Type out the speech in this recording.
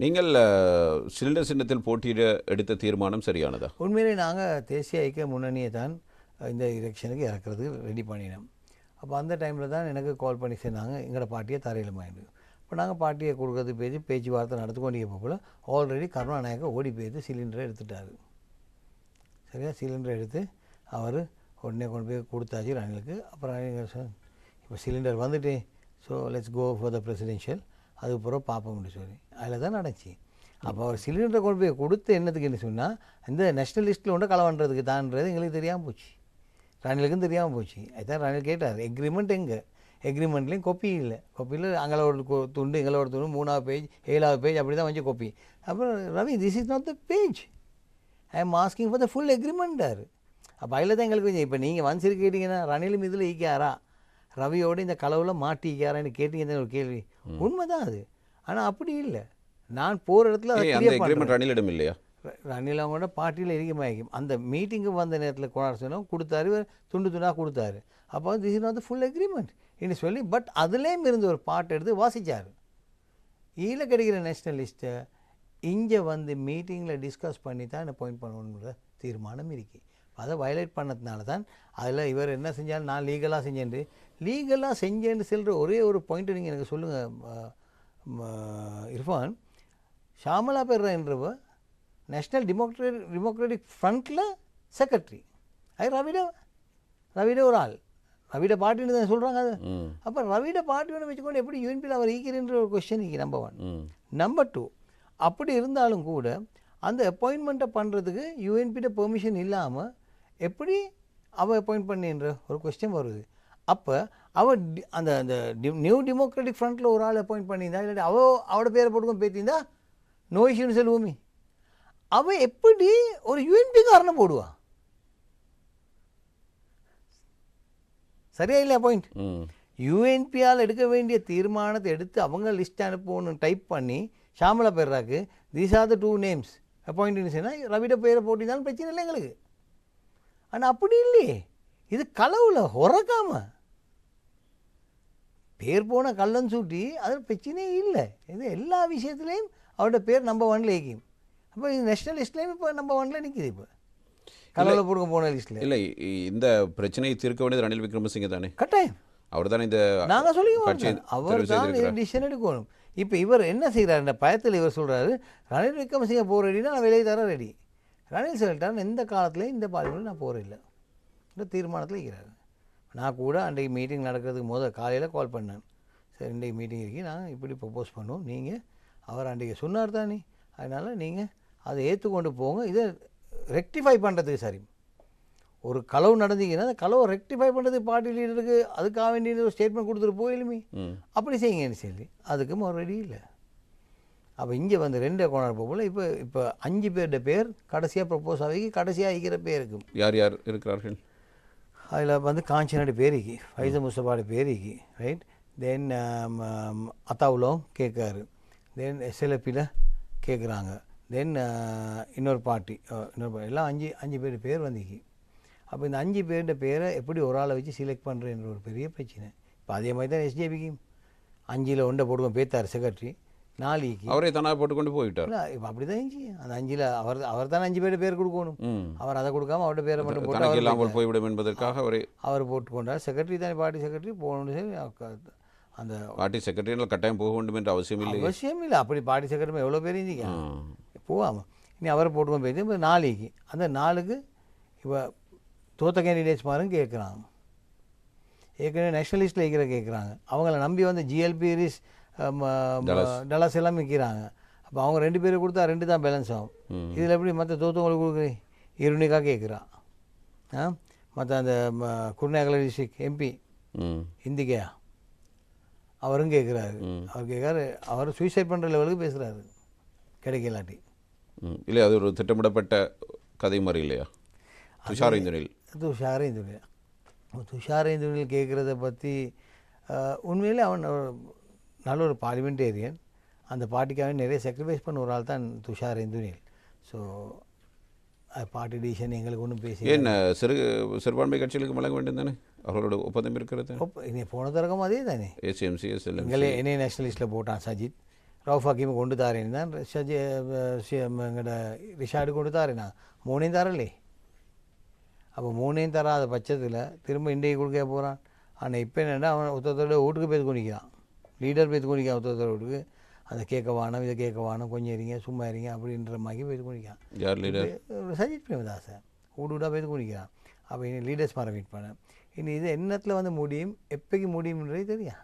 நீங்கள் சிலிண்டர் சின்னத்தில் போட்டியிட எடுத்த தீர்மானம் சரியானதா? உண்மையிலே நாங்கள் தேசிய ஐக்கிய முன்னணியை தான் இந்த எலெக்ஷனுக்கு இறக்குறதுக்கு ரெடி பண்ணினோம். அப்போ அந்த டைமில் தான் எனக்கு கால் பண்ணி சொன்னாங்க எங்களோட பாட்டியை தரையில் மாயிடு. இப்போ நாங்கள் பாட்டியை கொடுக்கறது பேசி பேச்சுவார்த்தை நடத்து கொண்டே போகல ஆல்ரெடி கருணாநாயக்க ஓடி போயிட்டு சிலிண்டரை எடுத்துட்டாரு. சரியா? சிலிண்டரை எடுத்து அவர் உடனே கொண்டு போய் கொடுத்தாச்சு ரணிலுக்கு. அப்புறம் ரணில் சார் இப்போ சிலிண்டர் வந்துட்டு so let's go for the presidential அதுக்கப்புறம் பார்ப்போம்னு சொல்லி. அதில் தான் நடந்துச்சு. அப்போ அவர் சிலிண்டரை கொண்டு போய் கொடுத்து என்னத்துக்கு என்ன சொன்னால் இந்த நேஷ்னல் லிஸ்ட்டில் ஒன்று களவாண்டுறதுக்கு தான்றது எங்களுக்கு தெரியாமல் போச்சு. ரணிலுக்கும் தெரியாமல் போச்சு. அதுதான் ரணில் கேட்டார் எக்ரிமெண்ட் எங்கே? எக்ரிமெண்ட்லேயும் கொப்பி இல்லை. கொப்பியில் அங்கே ஒரு கொ- துண்டு எங்களை ஒரு துண்டு மூணாவது பேஜ் ஏழாவது பேஜ் அப்படி தான் வந்து கொப்பி அப்புறம் Ravi this is not the page I am asking for the full எக்ரிமெண்டார் அப்போ அதில் தான் எங்களுக்கு கொஞ்சம் இப்போ நீங்கள் வன்சிரு கேட்டிங்கன்னா ரணிலும் இதில் ஈக்காரா ரவியோட இந்த களவில் மாட்டிக்காரான்னு கேட்டீங்க ஒரு கேள்வி. உண்மை தான் அது. ஆனால் அப்படி இல்லை. நான் போகிற இடத்துல. எக்ரிமெண்ட் ரணிலிடம் இல்லையா? ரணில் அவங்களோட பார்ட்டியில் இருக்க மாய்க்கும் அந்த மீட்டிங்கு வந்த நேரத்தில் கொண்டாட சொன்னோம். கொடுத்தாரு இவர் துண்டு துண்டாக கொடுத்தாரு. அப்போ this is not the full agreement என்று சொல்லி பட் அதுலேயும் இருந்து ஒரு பாட்டு எடுத்து வாசிச்சார். ஈழ கிடைக்கிற நேஷ்னலிஸ்ட்டை இங்கே வந்து மீட்டிங்கில் டிஸ்கஸ் பண்ணி தான் என்ன பாயிண்ட் பண்ணணுன்ற தீர்மானம் இருக்கு. அதை வயலேட் பண்ணதுனால தான் அதில் இவர் என்ன செஞ்சாலும் நான் லீகலாக செஞ்சேன். லீகலாக செஞ்சேன்னு சொல்கிற ஒரே ஒரு பாயிண்ட்டை நீங்கள் எனக்கு சொல்லுங்கள் இர்ஃபான். ஷாமலா பெர்ரன்றவ நேஷ்னல் டெமோக்ராட்டிக் டெமோக்ராட்டிக் ஃப்ரண்ட்டில் செக்ரட்டரி அது ரவிட ரவிட ஒரு ஆள் ரவிட பாட்டின்னு தான் சொல்கிறாங்க அது. அப்போ ரவிட பாட்டின்னு வச்சுக்கொண்டு எப்படி யூஎன்பியில் அவர் ஈக்கிறன்ற ஒரு கொஸ்டின் இங்கே நம்பர் ஒன் நம்பர் டூ அப்படி இருந்தாலும் கூட அந்த அப்பாயின்மெண்ட்டை பண்ணுறதுக்கு யூஎன்பிட்ட பெர்மிஷன் இல்லாமல் எப்படி அவ அப்பாயிண்ட் பண்ணின்ற ஒரு கொஸ்டின் வருது. அப்போ அவ டி- அந்த அந்த நியூ டெமோக்ராட்டிக் ஃப்ரண்ட்டில் ஒரு ஆள் அப்பாயிண்ட் பண்ணியிருந்தா இல்லாட்டி அவ அவட பேரை போட்டுக்கொண்டு பேத்திருந்தா நோ இஷ்யூன்னு சொல்லுவோமே அவ எப்படி ஒரு யூஎன்பி காரணம் போடுவா சரியா இல்லை பாயிண்ட் யூஎன்பியால் எடுக்க வேண்டிய தீர்மானத்தை எடுத்து அவங்க லிஸ்ட் அனுப்பணும்னு டைப் பண்ணி Shamala பெர்ராக்கு these are the two names அப்பாயிண்டிங்ஸ்னா ரவிட பேரை போட்டிருந்தாலும் பிரச்சனை இல்லை எங்களுக்கு. ஆனால் அப்படி இல்லையே. இது களவுல உறக்காம. பேர் போன கள்ளன் சூட்டி அது பிரச்சனையே இல்லை. இது எல்லா விஷயத்துலேயும் அவரோட பேர் நம்பர் ஒன்ல இருக்கும் அப்போ இது நேஷனல் லிஸ்ட்லேயும் இப்போ நம்பர் ஒன்ல நிற்கிது இப்போ. களவில் போடுங்க போன லிஸ்ட்டில் இல்லை இந்த பிரச்சனையை தீர்க்க வேண்டியது ரணில் விக்ரமசிங்க தானே. கட்டாயம். அவர் தானே இந்த நாங்கள் சொல்லிக்க அவர் தான். டிசிஷன் எடுக்கணும். இப்போ இவர் என்ன செய்கிறார் இந்த பயத்தில் இவர் சொல்கிறாரு ரணில் விக்ரமசிங்க போக ரெடினா நான் விலையை தர ரெடி ரணில் சொல்லிட்டார் எந்த காலத்துலையும் இந்த பார்லிமெண்ட் நான் போகிற இல்லை. இந்த தீர்மானத்தில் இருக்கிறாரு நான் கூட அன்றைக்கு மீட்டிங் நடக்கிறதுக்கு முதல் காலையில் கால் பண்ணேன். சரி இன்றைக்கு மீட்டிங் இருக்கு. நாங்கள் இப்படி ப்ரப்போஸ் பண்ணுவோம். நீங்கள் அவர் அன்றைக்கு சொன்னார் தானே அதனால் நீங்கள் அதை ஏற்றுக்கொண்டு போங்க. இதை ரெக்டிஃபை பண்ணுறதுக்கு சரி. ஒரு களவு நடந்தீங்கன்னா அந்த களவை ரெக்டிஃபை பண்ணுறதுக்கு பார்ட்டி லீடருக்கு அதுக்காக வேண்டிய ஒரு ஸ்டேட்மெண்ட் கொடுத்துட்டு போயிலுமே. அப்படி செய்யுங்கன்னு சொல்லி அதுக்கும் ரெடி இல்லை. அப்போ இங்கே வந்து ரெண்டே கொண்டாட போகல இப்போ இப்போ அஞ்சு பேர்ட பேர் கடைசியாக ப்ரப்போஸ் ஆகி கடைசியாக ஆகிக்கிற பேருக்கு. யார் யார் இருக்கிறார்கள்? அதில் வந்து காஞ்சனோட பேரிக்கு ஃபைச முஸ்தபாட பேரிக்கு ரைட் தென் அத்தாவுலம் கேட்காரு தென் எஸ்எல்எப்பியில் கேட்குறாங்க தென் இன்னொரு பார்ட்டி இன்னொரு party. எல்லாம் அஞ்சு அஞ்சு பேர் பேர் வந்திக்கு அப்போ இந்த அஞ்சு பேர்ட பேரை எப்படி ஒரு ஆளை வச்சு செலக்ட் பண்ணுறேன்ற ஒரு பெரிய பிரச்சனை. இப்போ அதே மாதிரி தான் எஸ்ஜேபிக்கு அஞ்சில் ஒன்றை போடுவோம் பேத்தார் செக்ரட்டரி நாளைக்கு அவரே தானா போட்டுக்கொண்டு போயிட்டார் இல்லை இப்போ அப்படி தான் இருந்துச்சு அந்த அஞ்சில் அவர் அவர் தானே அஞ்சு பேர் பேர் கொடுக்கணும். அவர் அதை கொடுக்காம அவரோட பேரை மட்டும் போட்டு போய்விடும் என்பதற்காக அவரே அவர் போட்டுக்கொண்டார். செக்ரட்டரி தானே பார்ட்டி செக்ரட்டரி போகணும்னு அக்க- அந்த பார்ட்டி செக்ரட்டரியால் கட்டாயம் போக வேண்டும் என்ற அவசியம் இல்லை அவசியம் இல்லை அப்படி பார்ட்டி செக்ரட்டரி எவ்வளோ பேர் இருந்தீங்க ஆ. போவாமல் இனி அவரை போட்டுக்கொண்டு போயிட்டு இப்போ நாளைக்கு அந்த நாளுக்கு இப்போ தோத்த கேண்டிடேட்ஸ் மாரும் கேட்குறாங்க ஏற்கனவே நேஷனலிஸ்ட்டில் இருக்கிற கேட்குறாங்க அவங்கள நம்பி வந்து ஜிஎல்பி ரிஸ் டலஸ் எல்லாம் விற்கிறாங்க அப்போ அவங்க ரெண்டு பேரும் கொடுத்தா ரெண்டு தான் பேலன்ஸ் ஆகும். இதில் எப்படி மற்ற தோத்தவங்களுக்கு கொடுக்குறேன் இருநிக்காக கேட்குறான் ஆ மற்ற அந்த குருநாகல டிஸ்ட்ரிக் எம்பி இந்திக்கையா அவரும் கேட்குறாரு. அவர் கேட்குறாரு அவர் சூசைட் பண்ணுற லெவலுக்கு பேசுகிறாரு கிடைக்கலாட்டி இல்லை அது ஒரு திட்டமிடப்பட்ட கதை மாதிரி இல்லையா? துஷாரேந்திரனில் துஷாரேந்துனில் துஷாரேந்துனில் கேட்குறத பற்றி உண்மையிலே அவன் நல்ல ஒரு பார்லிமெண்டேரியன் அந்த பார்ட்டிக்காக நிறைய சாக்ரிஃபைஸ் பண்ண ஒரு ஆள் தான் துஷாரேந்துனில் ஸோ பார்ட்டி டிசிஷன் எங்களுக்கு ஒன்றும் பேசி ஏன் சிறு சிறுபான்மை கட்சிகளுக்கு வழங்க வேண்டும் தானே? அவர்களோட ஒப்பந்தம் இருக்கிறது. இனி போன தரகம் அதே தானே. ஏசிஎம்சி எஸ்எல்எம் எங்களே என்னைய நேஷனலிஸ்ட்டில் போட்டான் சஜித். ரவுஃப் ஹக்கீம் கொண்டு தாரேன்னு தான். ஷஜி எங்கட ரிஷாடு கொண்டு தாரேனா மூணையும் தரலே. அப்போ மூணையும் தராத பட்சத்தில் திரும்ப இன்றைக்கு கொடுக்க போகிறான் ஆனால் இப்போ என்னென்னா அவன் ஒருத்தரோட வீட்டுக்கு போய் குனிக்கிறான் லீடர் போய் குனிக்கான் ஒருத்தரோட வீட்டுக்கு அந்த கேட்க வானம் இதை கேட்க வானம் கொஞ்சம் இருங்க சும்மா இருங்க அப்படின்ற மாதிரி லீடர் இப்ப சஜித் பிரேமதாசன். வீடு வீடாக போய் குனிக்கிறான் அப்போ இனி லீடர்ஸ் மாற வெயிட் பண்ணேன் இனி இது என்னத்தில் வந்து முடியும்? எப்போக்கு முடியும்ன்றது தெரியும்